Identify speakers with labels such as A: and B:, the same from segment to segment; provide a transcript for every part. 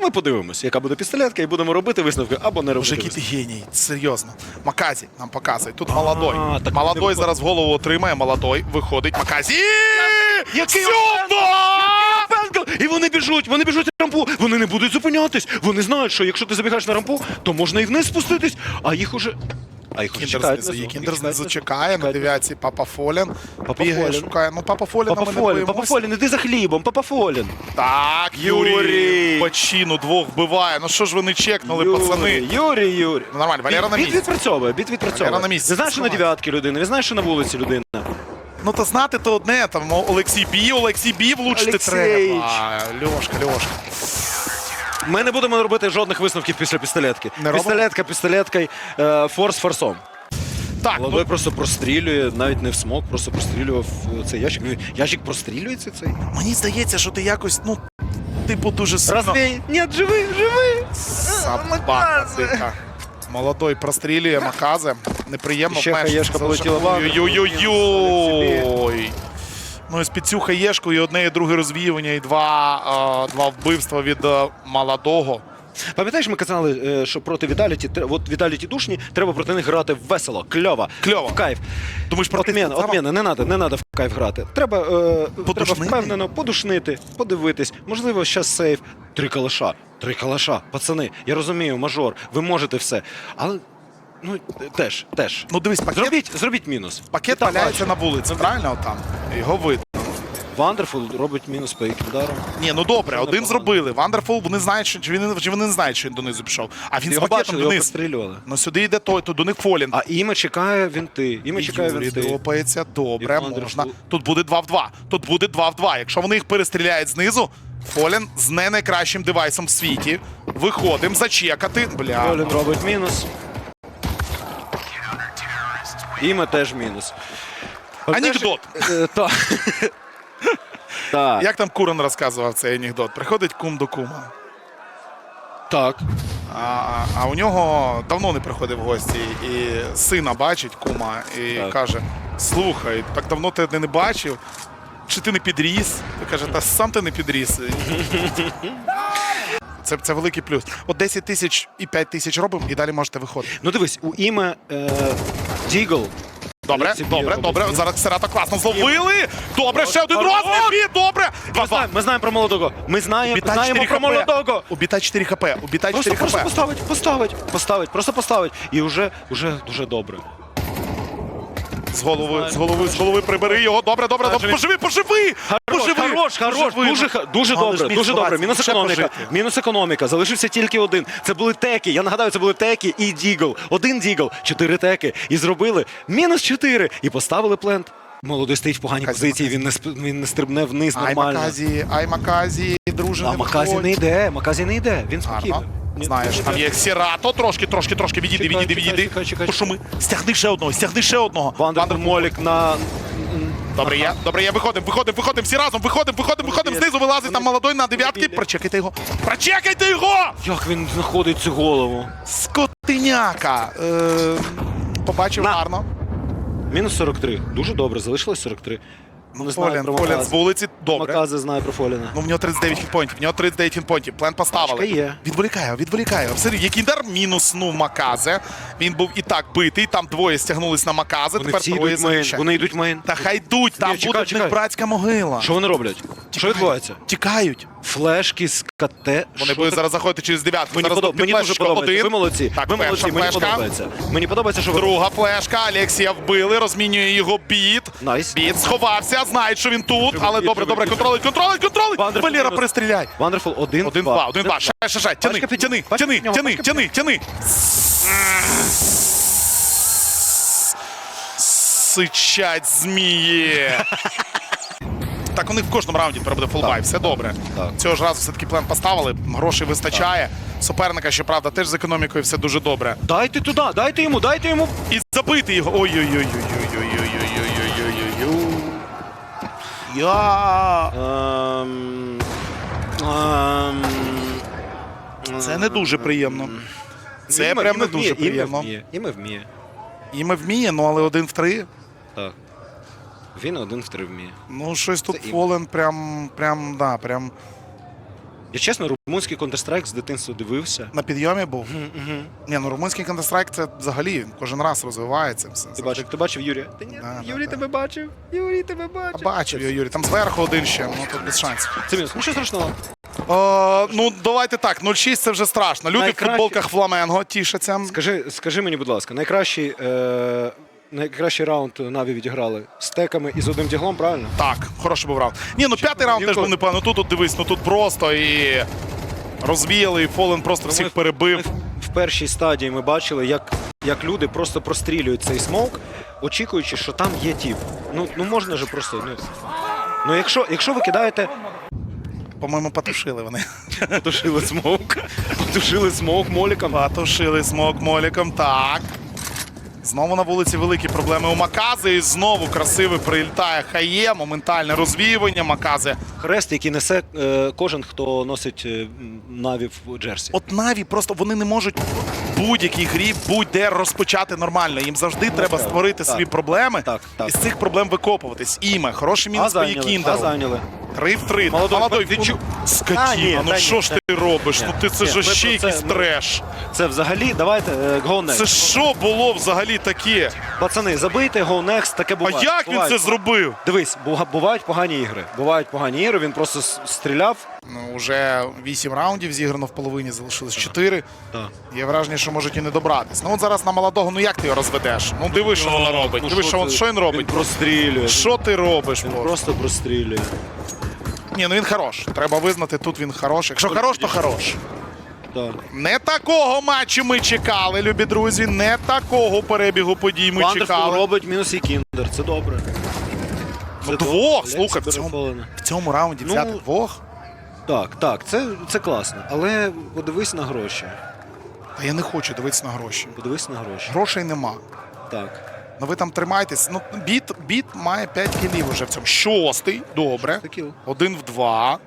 A: Ми подивимося, яка буде пістолетка, і будемо робити висновки або не робити.
B: Який ти геній, серйозно. Маказі нам показує. Тут молодой.
A: так
B: молодой зараз голову отримає, молодой виходить. Маказі!
A: Який І вони біжуть, вони біжуть на рампу, вони не будуть зупинятись. Вони знають, що якщо ти забігаєш на рампу, то можна і вниз спуститись, а їх уже. А їх
B: Кіндер знизу, Кіндер знизу чекає на дев'ятці Папа Фолін.
A: Папа
B: Бігає, шукає. Ну, Папа Фоліна
A: Папа
B: ми не
A: Фолін, Папа
B: боїмося.
A: Фолін, іди за хлібом, Папа Фолін.
B: Так, Юрій.
A: Юрій.
B: Бачину двох вбиває. Ну що ж ви не чекнули, пацани?
A: Юрій, Юрій.
B: Ну, Нормально, Валера на
A: Біт
B: місці.
A: відпрацьовує, біт відпрацьовує.
B: Валера на місці,
A: Ти знаєш, що на дев'ятки людина, він знаєш, що на вулиці людина.
B: Ну то знати то одне, там Олексій Бі, Олексій Бі влучити
A: Олексійч.
B: треба. Льошка, Льошка.
A: Ми не будемо робити жодних висновків після пістолетки.
B: Не робимо?
A: Пістолетка пістолеткою, е, форс форсом.
B: Так,
A: Молодой
B: ну,
A: просто прострілює, навіть не в смок, просто прострілював е, цей ящик. Ящик прострілюється цей.
B: мені здається, що ти якось, ну, типу, дуже сильно...
A: Розбій! Ні, живи, живи!
B: Собака дика. Молодой прострілює Маказе. Неприємно
A: Ще хаєшка полетіла в.
B: Ой-ой-ой. Ну і з під цю хаєшку і одне, і друге розвіювання, і два, е, два вбивства від е, молодого.
A: Пам'ятаєш, ми казали, е, що проти Віталіті, тре- от Віталіті душні, треба проти них грати весело, кльово,
B: Кльово.
A: в кайф.
B: Думаєш, проти
A: Отміна, отміна, не треба, не треба в кайф грати. Треба, е, треба
B: Подушнити?
A: впевнено подушнити, подивитись. Можливо, щас сейф. Три калаша, три калаша. Пацани, я розумію, мажор, ви можете все. Але ну теж, теж.
B: Ну дивись, пакет,
A: Зробіть, зробіть мінус.
B: пакет
A: Ти там
B: валяється
A: бачиш.
B: на вулиці, правильно там? Його видно.
A: Вандерфул робить мінус по їх ударам.
B: Ні, ну добре, один
A: непогано.
B: зробили. Вандерфул, вони знають, що чи вони, чи вони не знають, що він донизу пішов. А він з
A: Його
B: пакетом
A: бачили, його пострілювали.
B: Ну сюди йде той, то до них Фолін.
A: А іме чекає вінти. Іме чекає
B: Юрій
A: вінти.
B: дропається, добре,
A: І Вандерфул.
B: можна. Тут буде 2 в 2. Тут буде 2 в 2. Якщо вони їх перестріляють знизу, Фолін з не найкращим девайсом в світі. Виходимо зачекати. Бля.
A: Колін робить мінус. Іме теж мінус.
B: Анекдот.
A: Е, Так. Так.
B: Як там Куран розказував цей анекдот? Приходить кум до кума.
A: Так.
B: А, а у нього давно не приходив в гості, і сина бачить кума і
A: Так.
B: каже: Слухай, так давно тебе не бачив. Чи ти не підріс? Ти каже, та сам ти не підріс. Це, це великий плюс. От 10 тисяч і 5 тисяч робимо, і далі можете виходити.
A: Ну дивись, у іме е, Дігл.
B: Добре, добре, добре. Зараз Ксерата класно зловили. Добре, ще один розмір. Добре.
A: Ми знаємо, ми знаємо про молодого. Ми знаємо, знаємо
B: 4
A: про молодого.
B: Обітай 4 хп. Обітай
A: Просто,
B: 4
A: просто
B: хп.
A: поставить, поставить, поставить, просто поставить. І вже, вже дуже добре.
B: З голови, з голови, з голови прибери його. Добре, добре, добре. Поживи, поживи! Поживи!
A: Хорош, хорош,
B: Поживи.
A: дуже, ха- дуже
B: Але ж
A: добре,
B: міг
A: дуже добре.
B: сховатися,
A: Мінус
B: ще
A: економіка.
B: пожити.
A: Мінус економіка. Залишився тільки один. Це були теки. Я нагадаю, це були теки і дігл. Один дігл, чотири теки. І зробили мінус чотири. І поставили плент. Молодий стоїть в поганій
B: Маказі,
A: позиції, він не, сп- він не стрибне вниз
B: Ай,
A: нормально.
B: Маказі, ай, Маказі, друже,
A: А
B: не
A: Маказі
B: виходь.
A: не йде, Маказі не йде. Він спокійно.
B: Знаєш, там є Сірато, трошки, трошки, трошки. Відійди,
A: Чекай,
B: відійди,
A: чекай,
B: відійди.
A: чекай.
B: Стягни ще одного, стягни ще одного.
A: Вандер Молік на
B: Добре, я, добре, я виходимо, виходимо, виходимо всі разом, виходимо, виходимо, виходимо, знизу вилазить там молодой на дев'ятки. Прочекайте його. Прочекайте його!
A: як він знаходить цю голову.
B: Скотиняка. Е, побачив
A: На.
B: гарно.
A: Мінус 43. Дуже добре, залишилось 43. Не знаю
B: Фолін,
A: про
B: Фолін з вулиці. Добре.
A: Макази знає про Фоліна.
B: Ну, в нього 39 хітпоінтів, в нього 39 хітпоінтів. Плен поставили.
A: Тачка є.
B: Відволікає, відволікає. Все, Якіндар мінуснув Маказе. Він був і так битий, там двоє стягнулись на Маказе,
A: Вони
B: тепер
A: всі
B: двоє
A: йдуть мейн. Вони йдуть мейн.
B: Та хай йдуть, там
A: Ні, чекай,
B: буде в них
A: чекай.
B: братська могила.
A: Що вони роблять? Що відбувається?
B: Тікають.
A: Флешки з КТ.
B: Вони
A: Що
B: будуть
A: так?
B: зараз заходити через дев'ятку.
A: Мені,
B: Зараз
A: подоб...
B: тут
A: мені дуже подобається.
B: один.
A: Ви молодці.
B: Так,
A: ви молодці, мені
B: флешка.
A: подобається. Мені подобається, що ви
B: Друга флешка. Алексія вбили, розмінює його біт.
A: Найс.
B: Біт сховався, знають, що він тут, але
A: біт,
B: добре,
A: живий
B: добре,
A: біт.
B: контролить, контролить, контролить.
A: Вандерфул
B: Валера,
A: мінус.
B: перестріляй.
A: Вандерфул один,
B: Один, два, один, два. Ще, ще, ще. Тяни,
A: Пачка під-
B: тяни,
A: пачка
B: тяни,
A: під нього,
B: тяни,
A: пачка
B: тяни, тяни. Сичать змії. Так, у них в кожному раунді тепер фулбай, все добре.
A: Так.
B: Цього ж разу все-таки план поставили, грошей вистачає. Суперника, щоправда, теж з економікою все дуже добре.
A: Дайте туди, дайте йому, дайте йому.
B: І забити його. Ой-ой-ой-ой-ой-ой-ой-ой-ой-ой-ой. Я.
A: Ем... Ем...
B: Це не дуже приємно. Це прям не дуже приємно.
A: вміє, Іме вміє.
B: Іме вміє, ну але один в три.
A: Так. Він один в три вміє.
B: Ну, щось тут
A: Це.
B: Фолен прям, прям, да, прям.
A: Я чесно, румунський Counter-Strike з дитинства дивився.
B: На підйомі був. Ні, ну румунський Counter-Strike це взагалі він кожен раз розвивається. Все.
A: Ти бачив, ти бачив Юрія? Та ні,
B: Да,
A: Юрій
B: да.
A: тебе бачив. Юрій тебе бачив.
B: Бачив його, Юрій. Там зверху один ще, ну тут без шансів.
A: Це мінус. Ну що страшного?
B: О, ну давайте так, 0-6 це вже страшно. Люди
A: Найкраще-
B: в футболках Фламенго тішаться.
A: Скажи, скажи мені, будь ласка, найкращий, е, найкращий раунд Наві відіграли з теками і з одним діглом, правильно?
B: Так, хороший був раунд. Ні, ну п'ятий раунд теж був непевно. Тут, тут дивись, ну тут просто і розвіяли, і Фолен просто всіх перебив.
A: В- в першій стадії ми бачили, як, як люди просто прострілюють цей смок, очікуючи, що там є тіп. Ну, ну можна же просто. Ну, ну якщо, якщо ви кидаєте,
B: По-моєму, потушили вони.
A: потушили смок, потушили смок моліком.
B: Потушили смок моліком. Так. Знову на вулиці великі проблеми у Макази. І знову красивий прилітає Хає, моментальне розвіювання Макази.
A: Хрест, який несе е, кожен, хто носить е, Наві в Джерсі.
B: От Наві просто вони не можуть будь-якій грі будь-де розпочати нормально. Їм завжди треба
A: так,
B: створити
A: так.
B: свої проблеми
A: Так, так.
B: і з цих проблем викопуватись. Іме, хороший мінус по
A: зайняли, а зайняли.
B: Три в три.
A: Молодой,
B: Молодой,
A: ти
B: фу-
A: чу- А,
B: Скотіна,
A: ні,
B: ну
A: та
B: що ж ти робиш?
A: Ні,
B: Ну ти це
A: ні,
B: ж
A: ми
B: ще
A: про
B: якийсь
A: це, ну,
B: треш.
A: Це взагалі, давайте е, go next.
B: Це що було взагалі таке?
A: Пацани, забийте go next, таке
B: А
A: буває.
B: як він це зробив?
A: Дивись, буга- бувають погані ігри. Бувають погані ігри, він просто с- стріляв.
B: Ну, вже вісім раундів зіграно в половині, залишилось чотири.
A: Так.
B: Є враження, що можуть і не добратись. Ну от зараз на молодого, ну як ти його розведеш? Ну диви, що вона робить.
A: Ну,
B: Диви, що, він- що він робить.
A: Він прострілює.
B: Що ти робиш?
A: Він
B: Боже?
A: просто прострілює.
B: Ні, ну він хорош. Треба визнати, тут він хорош. Якщо хорош, то хорош.
A: Так.
B: Не такого матчу ми чекали, любі друзі. Не такого перебігу подій ми
A: Вандерфул
B: чекали.
A: робить мінус і кіндер. Це добре.
B: Ну, двох, слухай, в цьому, в цьому раунді
A: Ну,
B: взяти двох.
A: Так, так, це, це класно. Але подивись на гроші.
B: Та я не хочу дивитися на гроші.
A: Подивись на гроші.
B: Грошей нема.
A: Так.
B: Ну ви там тримайтесь. Ну, біт, біт має 5 кілів уже в цьому. Шостий, добре. Один в два.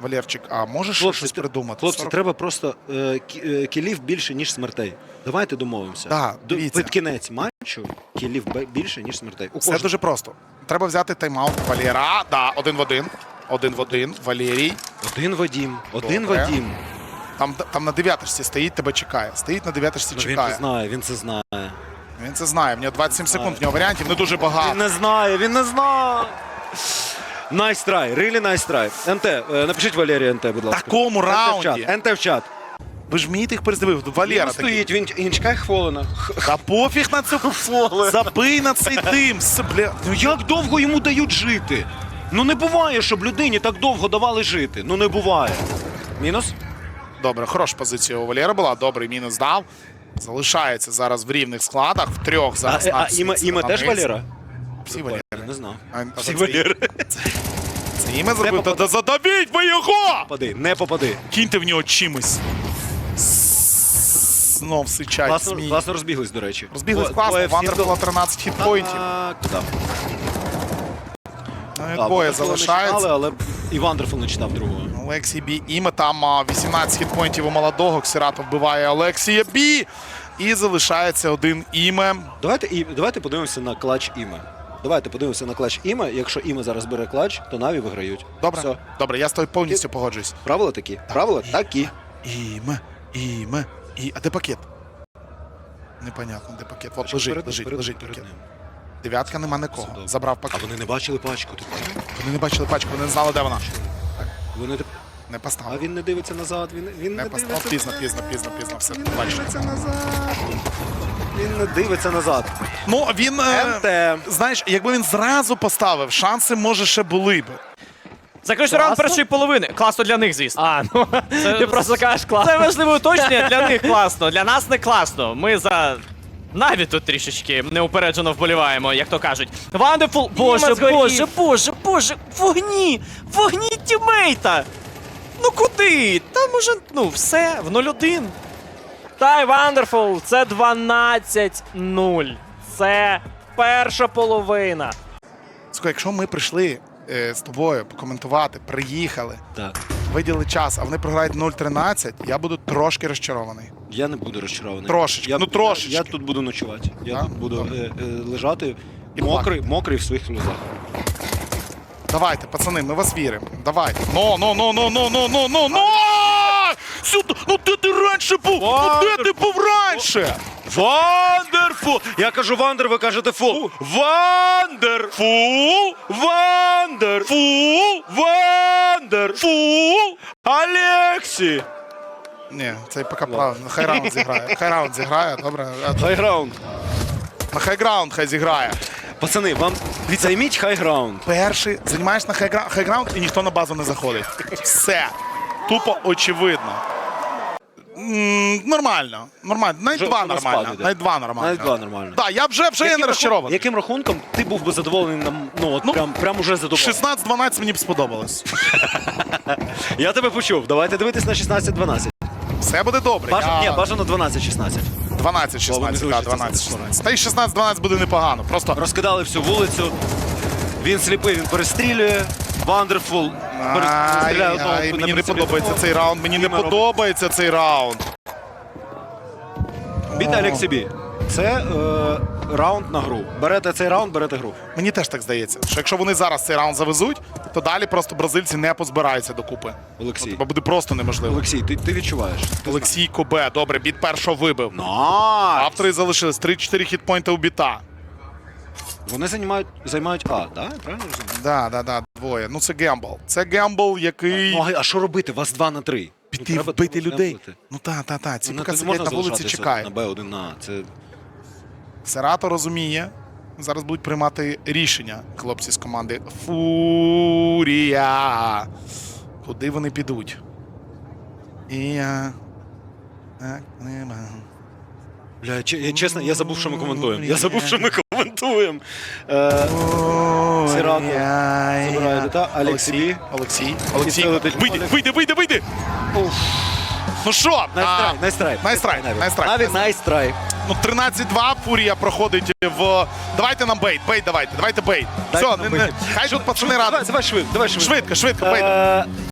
B: Валерчик, а можеш ще щось придумати?
A: Хлопці,
B: 40
A: треба просто е, е, кілів більше, ніж смертей. Давайте домовимося.
B: Да,
A: До- Під кінець матчу кілів більше, ніж смертей. У
B: Все
A: кожного.
B: дуже просто. Треба взяти тайм-аут Валєра. Да, один в один. Один в один. Валерій.
A: Один Вадім, один
B: Добре.
A: Вадім.
B: Там, там на дев'яточці стоїть, тебе чекає. Стоїть на дев'яточці,
A: Ну, він
B: чекає.
A: це знає, він це знає.
B: Він це знає. В нього 27 секунд, в нього варіантів не дуже багато.
A: Він не знає, він не знає. Nice try, really nice try. НТ, е, напишіть Валерію НТ, будь ласка.
B: такому
A: НТ в
B: раунді.
A: чат, НТ в чат.
B: Ви ж вмієте їх перездивити. Валера
A: Він
B: такий.
A: стоїть, він, він чекає хвилина.
B: Та пофіг на це. Забий на цей дим. С- Бля.
A: Ну як довго йому дають жити? Ну не буває, щоб людині так довго давали жити. Ну не буває. Мінус?
B: Добре, хороша позиція у Валєра була. Добрий мінус дав. Залишається зараз в рівних складах. В трьох
A: А,
B: зараз.
A: а,
B: на
A: іме, іме теж. Валера?
B: Всі Валєри.
A: Не знав.
B: А, а
A: Всі Валери.
B: Це іме зробив. Та, та задавіть ви його!
A: Попади, не попади.
B: Кіньте в нього чимось. Знов сичать
A: Класно, класно розбіглись, до речі.
B: Розбіглись
A: Двоє-
B: класно.
A: двоє всі
B: Вандер
A: до-
B: було 13 хітпоінтів. Навіть
A: Так,
B: Двоє
A: Вандерфула не
B: залишається.
A: читали, але і Вандерфул не читав другого.
B: Олексій Бі. Іме там 18 хітпоінтів у молодого. Ксірато вбиває Олексія Бі. І залишається один іме.
A: Давайте, і, давайте подивимося на клач Іме. Давайте подивимося на клач Іме. Якщо Іме зараз бере клач, то Наві виграють.
B: Добре,
A: Все.
B: добре, я з тобою повністю погоджуюсь.
A: Правила такі? Правила такі.
B: Іме, іме, і. А де пакет? Непонятно, де пакет. От лежить,
A: Перед-
B: лежить,
A: перед-
B: лежить
A: перед
B: пакет. Дев'ятка нема нікого. Забрав
A: А вони не бачили пачку.
B: Вони не бачили пачку, вони не знали, де вона.
A: Вони не-
B: Не
A: А він не дивиться назад. Він, він
B: Не
A: не,
B: поставив.
A: дивиться.
B: Пізно, пізно, пізно, пізно. Все,
A: Він не дивиться назад. Він не дивиться назад.
B: Ну, він. е,
A: МТ.
B: Знаєш, якби він зразу поставив, шанси може ще були б.
C: Заключний раунд першої половини. Класно для них, звісно.
D: А, ну ти просто кажеш класно.
C: Це важливе уточнення. Для них класно, для нас не класно. Ми за. Навіть тут трішечки неупереджено вболіваємо, як то кажуть. Вандефул. Боже, боже, боже, боже, вогні! Вогні тімейта! Ну куди? Там уже, ну, все, в 0-1.
D: Тай Вандерфул, це 12-0. Це перша половина.
B: Слухай, якщо ми прийшли е, з тобою покоментувати, приїхали,
A: Так.
B: виділи час, а вони програють 0-13, я буду трошки розчарований.
A: Я не буду розчарований.
B: Трошечки,
A: Я,
B: ну, трошечки.
A: Я, я тут буду ночувати. Я
B: Да?
A: тут буду е, е, лежати
B: І
A: мокрий, мокрий в своїх сльозах.
B: Давайте, пацани, ми вас віримо. Давайте. Ну, ну, ну, ну, ну, ну, ну, ну, ну! Сюди! Ну де ти раніше був? Ну де ти був раніше?
A: Вандерфул! Я кажу вандер, ви кажете фул. Вандерфул! Вандерфул! Вандерфул! Алексі!
B: Ні, цей поки правильно. Хай раунд зіграє. Хай раунд зіграє, добре.
A: Хайграунд.
B: На хайграунд хай зіграє.
A: Пацани, вам займіть хайграунд.
B: Перший займаєш на хайгра- хайграунд і ніхто на базу не заходить. Все. Тупо очевидно. М, Нормально. Нормально. Навіть два нормально.
A: іде.
B: Навіть два нормально.
A: Навіть два нормально.
B: Так, я вже вже я не
A: рахун-
B: розчарований.
A: яким рахунком ти був би задоволений нам, ну от
B: Ну,
A: прям, прям уже задоволений?
B: 16-12 мені б сподобалось.
A: Я тебе почув. Давайте дивитись на 16-12.
B: Все буде добре.
A: Бажано,
B: Я-
A: ні, бажано 12-16.
B: 12-16,
A: Бо
B: так, 12-16. Та й 16-12 буде непогано. Просто
A: Розкидали всю вулицю. Він сліпий, він перестрілює. Вандерфул.
B: Ай, ай, мені не подобається цей раунд. Мені не
A: робить.
B: подобається цей раунд.
A: Біда Алексі Бі. Це е, раунд на гру. Берете цей раунд, берете гру.
B: Мені теж так здається, що якщо вони зараз цей раунд завезуть, то далі просто бразильці не позбираються докупи.
A: Олексій.
B: Бо буде просто неможливо.
A: Олексій, ти, ти відчуваєш.
B: Олексій Кобе, добре, біт першого вибив.
A: Найс!
B: Автори залишились 3-4 хітпойнта у біта.
A: Вони займають, займають А? Я правильно розумію?
B: Да, да, да, двоє. Ну це гембл. Це гембл, який
A: Ну, а- а що робити? Вас 2 на 3.
B: піти вбити людей. Ну та, та, та. Ці поки сидять на вулиці, чекають.
A: На Б1 на А. Це
B: Серато розуміє. Зараз будуть приймати рішення хлопці з команди Фурія. Куди вони підуть? І я. Так, нема.
A: Бля, я, чесно, я забув, що ми коментуємо. Я забув, що ми коментуємо. Е, забирає літа. Олексій
B: Олексій. Олексій. Вийди, вийди, вийди, вийди! Ну що?
A: Найстрай, найстрай.
B: Найстрай, найстрай.
A: Навіть найстрай.
B: Ну, 13-2 Фурія проходить в. Давайте нам бейт, бейт давайте, давайте бейт. Все, не, не, хай тут пацани радуються.
A: давай швидко, давай швидко.
B: Швидко, швидко, бейт.
A: Е,